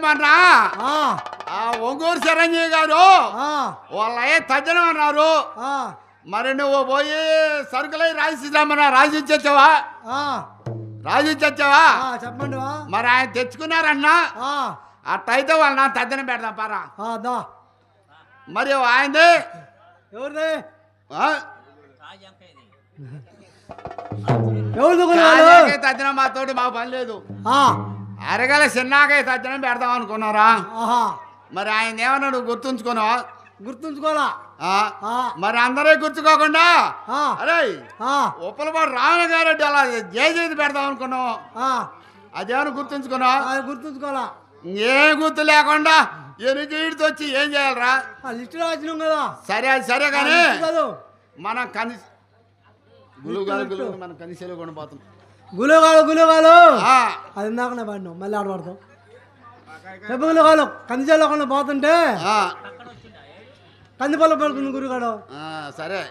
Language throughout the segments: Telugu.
మరి మొన్న ఆ, ఆ ఒంగూరు చిరంజీవి గారు వాళ్ళ అయ్యే తజ్జనం అన్నారు. మరి నువ్వు పోయి సరుకులై రాసిద్దామన్నా రాసిచ్చొచ్చావా ఆ, చెప్పండి. మరి ఆయన తెచ్చుకున్నారన్నా? అట్టయితే వాళ్ళ నా తద్దన పెడదాం పారా మరి ఆయనది? ఎవరిది? ఎవరిది తద్దినం మా తోటి మాకు పని లేదు. అరగల చిన్నాకే తద్దినం పెడదాం అనుకున్నారా? మరి ఆయన ఏమన్నా నువ్వు గుర్తుంచుకున్నావా? గుర్తుంచుకోవాలా మరి అందరే గుర్తుకోకుండా? అరే ఉప్పలపాడు రావణ గారెడ్డి అలా జయజీతి పెడదాం అనుకున్నావు. అదేమన్నా గుర్తుంచుకున్నావు? ఆ, గుర్తుంచుకోవాలా ఏం గుర్తు లేకుండా ఎనికి ఈడితో వచ్చి ఏం చేయాలరా? లిస్ట్ రాసినాం కదా. సరే అది సరే కానీ మనం కని గులుగు మనం కనిసెలు పోతాం గులుగాలు గులుగాలు. అది ఇందాకనే పడినాం మళ్ళీ ఆడపడతాం చెప్పు గులుగాలు కందిచేలో పోతుంటే కందిపల్ల పడుతుంది గురుగాడు. సరే.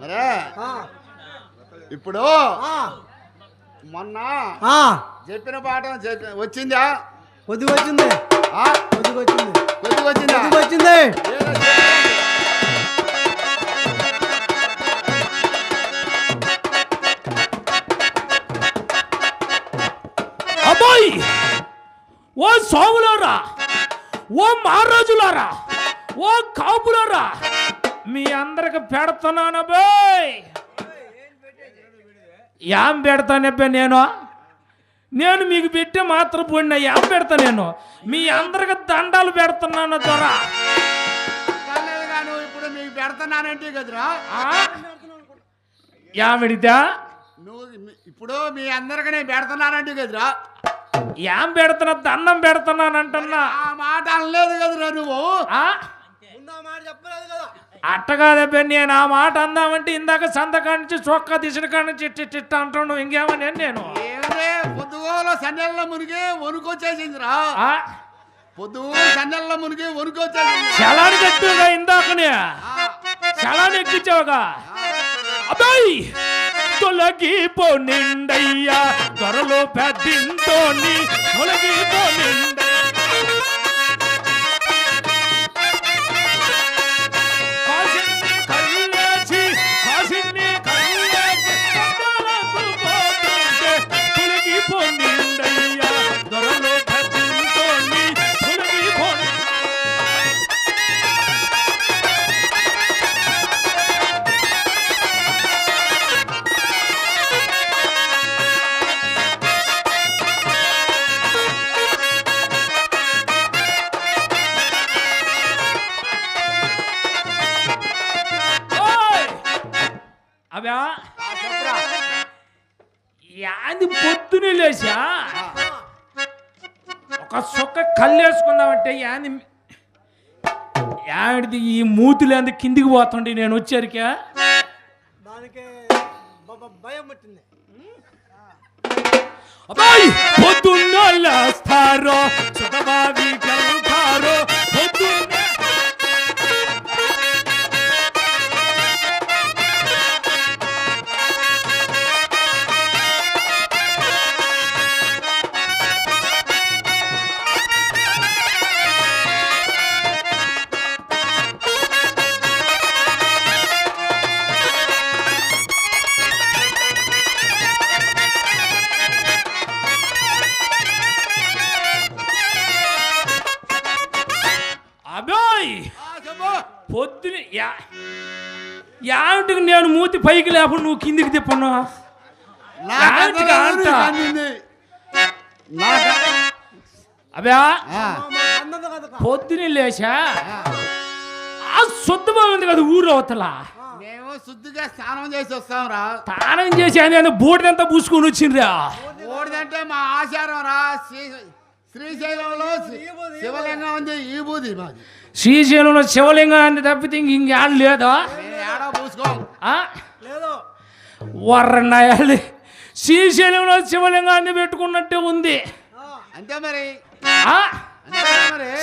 మరే. ఇప్పుడు మొన్న ఆ, చెప్పిన చెప్పి- వచ్చిందా? కొద్దిగా వచ్చింది. ఆ? కొద్దిగా వచ్చింది. కొద్దిగా వచ్చిందా? కొద్దిగా వచ్చింది. అబ్బాయి ఓ సోములారా ఓ మహారాజులారా! ఓ కాపులారా! మీ అందరికి పెడుతున్నాను అబ్బాయి యాం పెడతానబ్బా నేను? నేను మీకు పెట్టే మాత్రం పోయిన యాం పెడతా నేను? మీ అందరికి దండాలు పెడుతున్నాను దొర. ఇప్పుడు నీకు పెడుతున్నానంటే కదరా? యామిడిదా నువ్వు ఇప్పుడు మీ అందరికి నేను పెడుతున్నానంటే కదరా? యాం పెడుతున్నా దండం పెడుతున్నాను అంటున్నా ఆ మాట అనలేదు కదరా నువ్వు. మాట చెప్పలేదు కదా. అట్టగాదబ్బే నేను ఆ మాట అందామంటే ఇందాక సంతకాడ నుంచి చొక్కా తీసిన కాడ నుంచి ఇట్టి ఇట్టి అంటున్నావు ఇంకేమని నేను? పొద్దుగోలో సన్నెల్లో మునిగి వణుకొచ్చేసిందిరా. ఆ? పొద్దుగో సన్నెల్లో మునిగి వణుకొచ్చేసింది చలాని కట్టుగా ఇందాకనే. చలాని ఎక్కించావుగా. అబ్బాయి! తొలగిపో నిండయ్యా త్వరలో పెద్దింటోని తొలగిపో నిండయ్యా. కళ్ళేసుకుందామంటే యాంది యాడిది ఈ మూతులేంది కిందికి పోతుండే నేను వచ్చేరికా. దానికి భయం పట్టింది. అబ్బాయి సుఖబావి కథ- అబ్యా ఆ, అందదు కదా పొద్దునే లేచా ఆ. శుద్ధమా ఉంది కదా ఊరు అవతల. మేము శుద్ధిగా స్నానం చేసి వస్తాం రా. తానం చేసి ఆయన బూడిదంతా పూసుకొని వచ్చిందిరా ఓడిదంటే మా ఆచారం రా. శ్రీ శ్రీశైలంలో శివలింగం ఉంది ఈ బూది మాది. శ్రీశైలంలో శివలింగాన్ని తప్పితే ఇంక ఇంకేళ్ళు లేదా? పూసుకోం? లేదు. వర్రన్నాయాలి శ్రీశైలంలో శివలింగాన్ని పెట్టుకున్నట్టే ఉంది. అంతే మరి.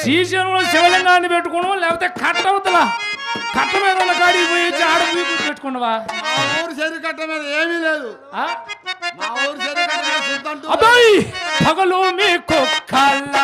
శ్రీశైలంలో శివలింగాన్ని పెట్టుకున్నావా? లేకపోతే కట్టవతల కట్ట మీద ఉన్న కాడికి పోయి ఆడ పెట్టుకున్నావా? మా ఊరు చెరువు కట్ట మీద ఏమీ లేదు? మా ఊరు కట్ట మీద పగలు మీకు కళ్ళ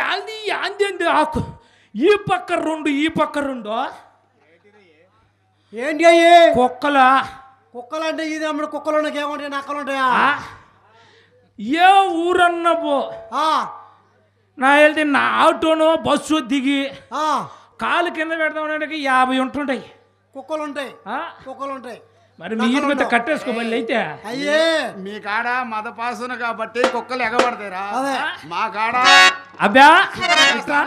యాంది యాంది ఆకు. ఈ పక్క రెండు ఈ పక్క రెండు. ఏంటి అయ్యి? కుక్కల. కుక్కలు అంటే ఇది అమ్మడు కుక్కలు ఉన్నాయి ఏమంటాయి నక్కలు ఉంటాయా? ఏ ఊరన్న పో. నా వెళ్తే నా ఆటోనో బస్సు దిగి కాలు కింద పెడదామనడానికి యాభై ఉంటుంటాయి. కుక్కలు ఉంటాయి? కుక్కలు ఉంటాయి మరి మీరు మీద కట్టేసుకో మళ్ళీ అయితే. అయ్యే. మీ కాడ మద పాసున కాబట్టి కుక్కలు ఎగబడతారా మా కాడ అబ్బా ఇట్రా.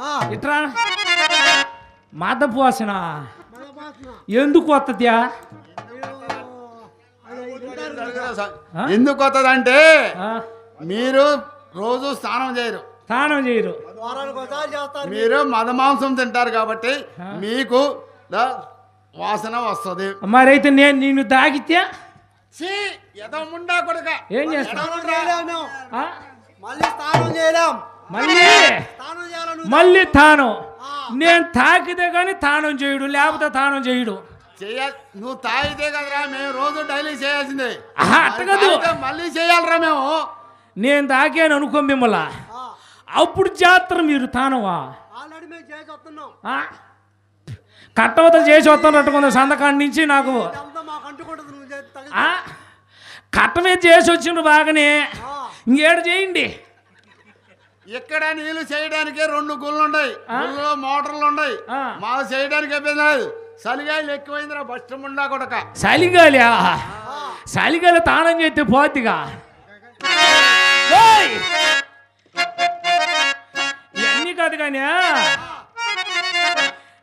ఆ, ఇట్రా. వాసన. ఎందుకు వస్తుందా? ఎందుకు వస్తుందంటే? మీరు రోజు స్నానం చేయరు. స్నానం చేయరు. మీరు మద మాంసం తింటారు కాబట్టి మీకు వాసన వస్తుంది. మరైతే నేను నిన్ను తాగితే ముండా కొడుక. ఏం? మళ్ళీ స్నానం చేయలేం మళ్ళీ? మళ్ళీ తానం. నేను తాకితే కానీ తానం చేయడు లేకపోతే తానం చేయడు. చేయ నువ్వు తాగితే కదరా మేము రోజు డైలీ చేయాల్సిందే. మళ్ళీ చేయాలరా మేము. నేను తాకాను అనుకో మిమ్మల్ని. అప్పుడు జాతర మీరు తానవా? ఆల్రెడీ మేము చేసి కట్టవతలు చేసి వస్తున్నట్టుకుంది సంతకాడి నుంచి నాకు? కట్ట మీద చేసి వచ్చిండ్రు బాగానే. ఇంకేడు చేయండి. ఇక్కడ నీళ్ళు చేయడానికి రెండు గుళ్ళు ఉన్నాయి గుళ్ళలో మోటార్లు ఉన్నాయి. మా చేయడానికి లేదు. చలిగాయలు ఎక్కువైందిరా బస్ట్ ముండా కొడక. చలిగాలి చలిగాలి తానం చేస్తే పోతిగా! ఇవన్నీ కాదు కానీ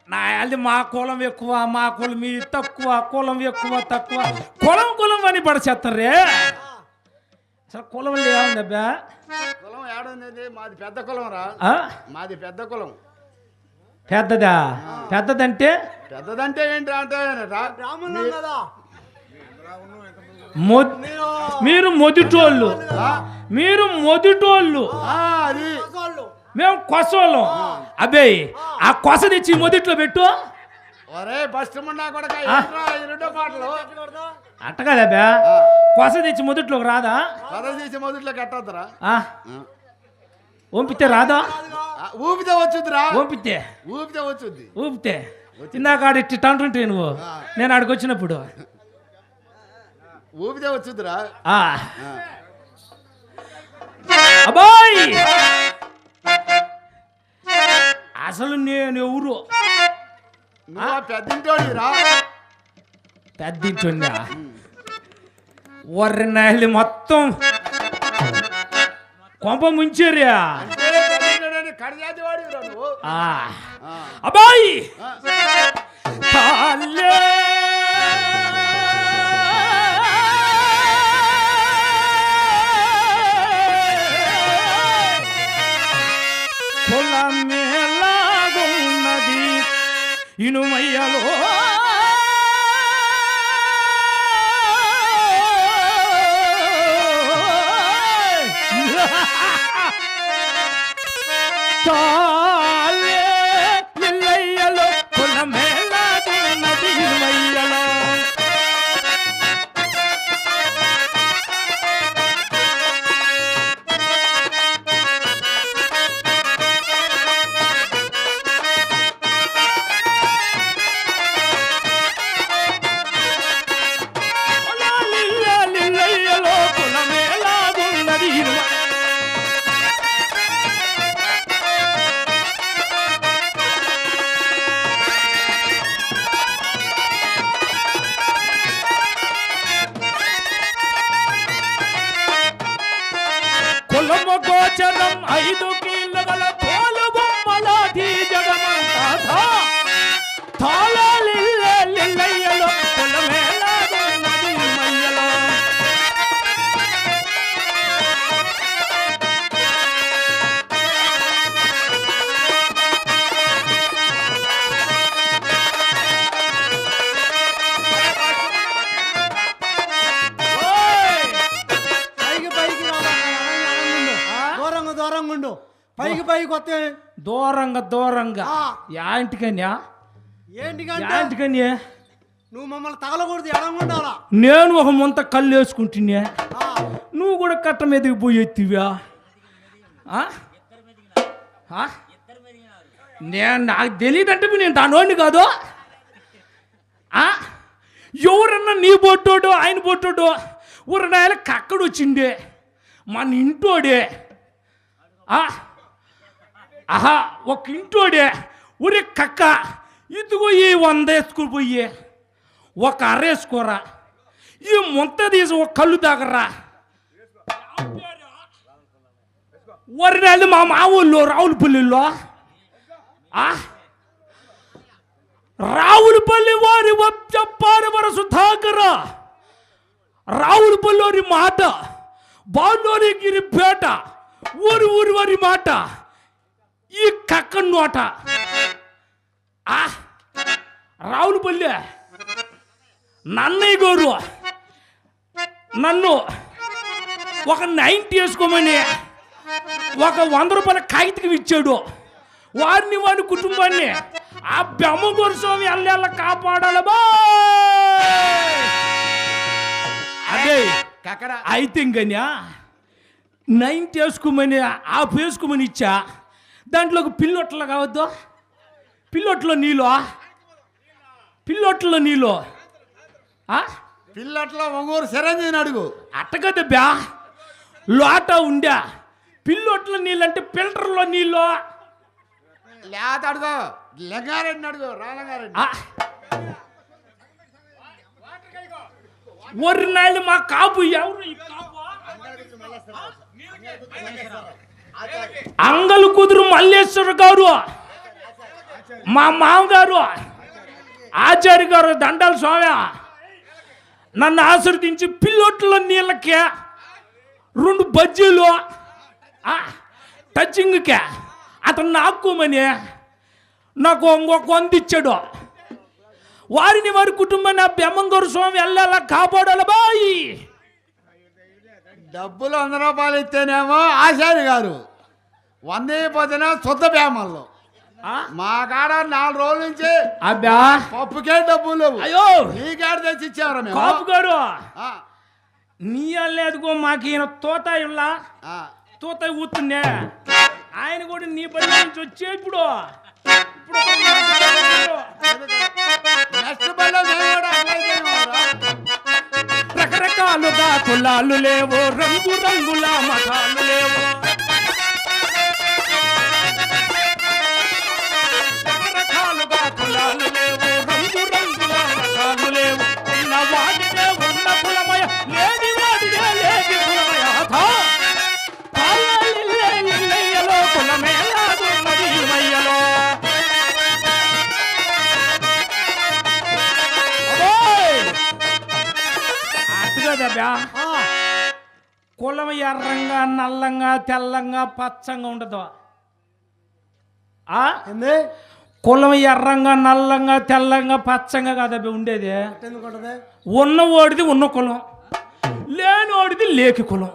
నా అది మా కులం ఎక్కువ మా కులం మీ తక్కువ కులం ఎక్కువ తక్కువ. కులం కులం అని పడచేస్తారే అసలు కులం ఏముంది అబ్బా? కులం ఏడుంది మాది పెద్ద కులం రా? మాది పెద్ద కులం. పెద్దదా? పెద్దదంటే? పెద్దదంటే ఏంటి అంటే బ్రాహ్మణులం కదా. మీరు మీరు మొదటోళ్ళు మీరు మొదటోళ్ళు ఆ, అది. వాళ్ళు మేము కొసోళ్ళం అబ్బే ఆ కొస తెచ్చి మొదట్లో పెట్టు. ఒరే రెండో పాటలు? అట్ట ఆ, కొస తెచ్చి మొదట్లోకి రాదా? కథ చేసి మొదట్లో కట్టొద్దురా. ఆ, పంపితే రాదా? ఊపితే వచ్చుద్దిరా. పంపితే ఊపితే వచ్చుద్ది. ఊపితే. ఇందాక ఆడ ఇట్టి అంటుంటే నువ్వు. నేను ఆడికి వచ్చినప్పుడు. ఊపితే వచ్చుద్దిరా. అబ్బాయ్! అసలు నేను ఎవరు పెద్దింటోడిరా పెద్దింటుందా వర్రి నాయలు మొత్తం కొంప ముంచారా. అంటే పెద్దింటోడని కడిజాతి వాడివిరా నువ్వు. ఆ. ఆ. అబ్బాయి you know my yellow దూరంగా ఉండు. పైకి పైకి వస్తే దూరంగా దూరంగా. ఆ. యాంటికన్యా ఏంటికంటే యాంటికన్యా నువ్వు మమ్మల్ని తగలకూడదు ఎడంగా ఉండాలా? నేను ఒక ముంత కళ్ళు వేసుకుంటున్నా. ఆ, నువ్వు కూడా కట్ట మీదకి పోయి ఎత్తివా? నేను నాకు తెలియదంటే నేను దానోడిని కాదు. ఆ? ఎవరన్నా నీ బొట్టోడు ఆయన బొట్టోడు? ఊరనాయల కక్కడు వచ్చిండే. మన ఇంటోడే? ఆహా ఒక ఇంటోడే ఊరి కక్క ఇదిగో ఈ వంద వేసుకుని పోయి ఒక అరేసుకోరా ఈ ముంత తీసి ఒక కళ్ళు తాగరా. వరినాళ్ళు మా మావుల్లో రావులపల్లిలో? ఆ? రావులపల్లి వారి చెప్పారు వరసు సుధాకర రావులపల్లి మాట బాలోని గిరి పేట ఊరి ఊరి వారి మాట. ఈ కక్క నోట ఆ రావులపల్లి నన్నయ్య గారు. నన్ను ఒక నైన్టీ వేసుకోమని ఒక వంద రూపాయల కాగితం ఇచ్చాడు. వారిని వారి కుటుంబాన్ని ఆ బెమ్మగోరు స్వామి అల్లెల్ల కాపాడాలి బా. అదే అయితే ఇంకన్యా నైన్టీ వేసుకోమని ఆ వేసుకోమని ఇచ్చా. దాంట్లో ఒక పిల్లొట్ల కావద్దు. పిల్లొట్లో నీళ్ళు పిల్లొట్లో నీళ్ళు ఆ? పిల్లట్లో ఒంగూరు చిరంజీవిని అడుగు. అట్టగద బ్యా. లోట ఉండా. పిల్లొట్ల నీళ్ళంటే ఫిల్టర్లో నీళ్ళు లేత అడుగు. లింగారెడ్డిని అడుగు. రాలంగారెడ్డి ఆ. ఒరి నాయలు మా కాపు ఎవరు? ఈ కాపు? అంగలు కుదురు మల్లేశ్వర గారు. మా మామగారు. ఆచార్య గారు దండాల స్వామి. నన్ను ఆశీర్వదించి పిల్లొట్ల నీళ్ళకి రెండు బజ్జీలు టచింగ్కి అతను నాకోమని నాకు ఇంకొక వంద ఇచ్చాడు. వారిని వారి కుటుంబాన్ని ఆ బెమ్మంగారు స్వామి వెళ్ళాలా కాపాడాలి బాయి? డబ్బులు వంద రూపాయలు ఇస్తేనేమో ఆచార్య గారు. వంద అయిపోతేనే శుద్ధ బేమల్లో ఆ? మా కాడ నాలుగు రోజుల నుంచి అబ్బా. పప్పుకే డబ్బులు లేవు. అయ్యో. నీ కాడ తెచ్చి ఇచ్చారు మేము? కాపు గారు ఆ, నీ లేదుగో మాకు ఈయన తోత ఇల్లా ఆ. తోత ఊతుండే. ఆయన కూడా నీ పని నుంచి వచ్చే ఇప్పుడు. ఇప్పుడు. నెక్స్ట్ మేము కూడా? రకరకాలుగా కులాలు లేవు రంగు రంగుల మతాలు లేవో. ఎర్రంగా నల్లంగా తెల్లంగా పచ్చంగా ఉండదు. ఏంది? కులం ఎర్రంగా నల్లంగా తెల్లంగా పచ్చంగా కాదబ్బా ఉండేది. ఉన్న ఓడిది ఉన్న కులం లేని ఓడిది లేకి కులం.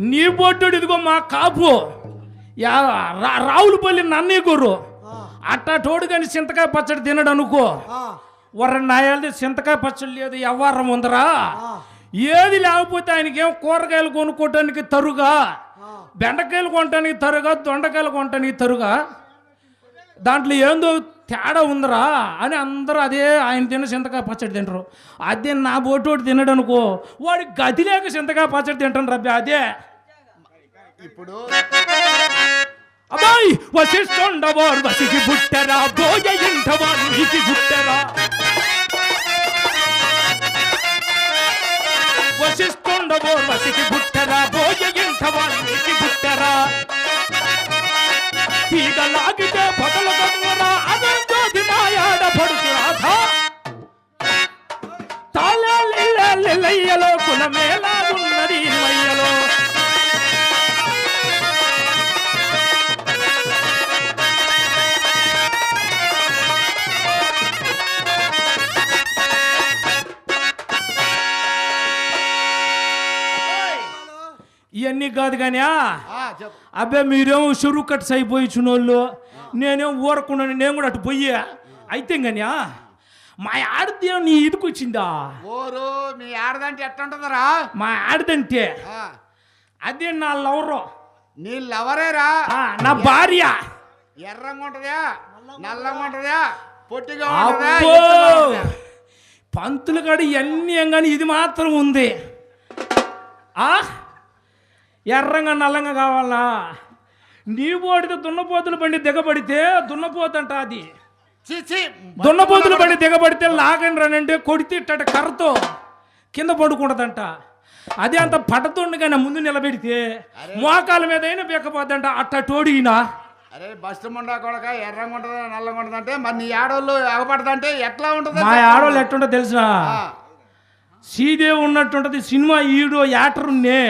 నీ బొట్టుడు ఇదిగో మా కాపు. రావులపల్లి నన్నయ్య గోరు ఆ, అట్టా తోడు కానీ చింతకాయ పచ్చడి తినడు అనుకో. వర నాయాలది చింతకాయ పచ్చడి లేదు ఎవ్వరం ఉందరా. ఏది లేకపోతే ఆయనకేం కూరగాయలు కొనుక్కోవటానికి తరుగా. బెండకాయలు కొనటానికి తరుగా? దొండకాయలు కొనటానికి తరుగా? దాంట్లో ఏందో తేడా ఉందిరా అని అందరూ అదే ఆయన తిన్న చింతకాయ పచ్చడి తింటారు. అదే నా బోటోటి తినడు అనుకో వాడి గది లేక చింతకాయ పచ్చడి తింటాను రబ్బి అదే ఇప్పుడు అబ్బాయి వసిస్తుండవారు వసికి బుట్టరా బోయ ఇంటవారు ఇది బుట్టరా వసిస్తుండవారు వసికి బుట్టరా బోయ ఇంటవారు ఇది బుట్టరా. తీగలాగితే పగల పొదలు కదులరా అదే జ్యోతి మాయాడ పడుతు రాధా. తాళెయ్యలో కులమేలా ఉన్నది కాదు కానీ అబ్బే మీరేమో చెరువు కట్స్ అయిపోయి చునోళ్ళు నేనేం ఊరకున్నాను నేను కూడా అటు పోయా. అయితే కానీ మా ఆడదేం నీ ఇదికి వచ్చిందా? ఓరు మీ ఆడదంటే ఎట్టుంటదరా? మా ఆడదంటే? ఆ, అదే నా లవరు. నీ లవరేరా? నా భార్య. ఎర్రంగా ఉంటదా? నల్లంగా ఉంటదా? పొట్టిగా ఉంటదా? పంతులు కాడ ఇవన్నీ ఏం కానీ ఇది మాత్రం ఉంది. ఆ? ఎర్రంగా నల్లంగా కావాలా? నీ పోడితే దున్నపోతులు బండి దిగబడితే దున్నపోతంట అది. దున్నపోతులు బండి దిగబడితే లాగండి రానంటే కొడితే ఇట్టట కర్రతో కింద పడుకుంటదంట. అదే అంత పడతుండగానే ముందు నిలబెడితే మోకాల మీద అయినా బెక్కపోద్దంట అట్ట టోడిగినా అరే బస్సు ముండా కొడక ఎర్రంగా ఉంటదా నల్లంగా ఉంటదా అంటే మరి నీ ఆడోళ్ళు ఎగపడదంటే ఎట్లా ఉంటది మా ఆడవాళ్ళు ఎట్టుంటో తెలుసా? శ్రీదేవి ఉన్నట్టుంటది సినిమా ఈడో యాక్టర్ ఉన్నే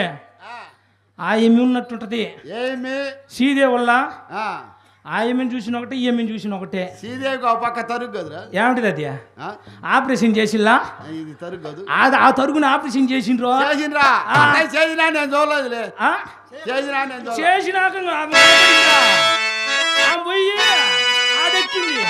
ఆ. ఆ ఏమి ఉన్నట్టుంటది. ఏమి? శ్రీదేవి వల్ల ఆ, ఆ ఏమిని చూసిన ఒకటే ఈ ఏమిని చూసిన ఒకటే శ్రీదేవికి ఒక పక్క తరుగు కదురా ఏమిటిది అది? ఆ, ఆపరేషన్ చేసిల్లా? ఇది తరుగు కదు అది ఆ తరుగుని ఆపరేషన్ చేసిండ్రు? ఆ. అన్నయ్య చేసినా నేను చూడలేదులే. ఆ? చేసినా నేను చేసినాక పోయి. అదెక్కింది!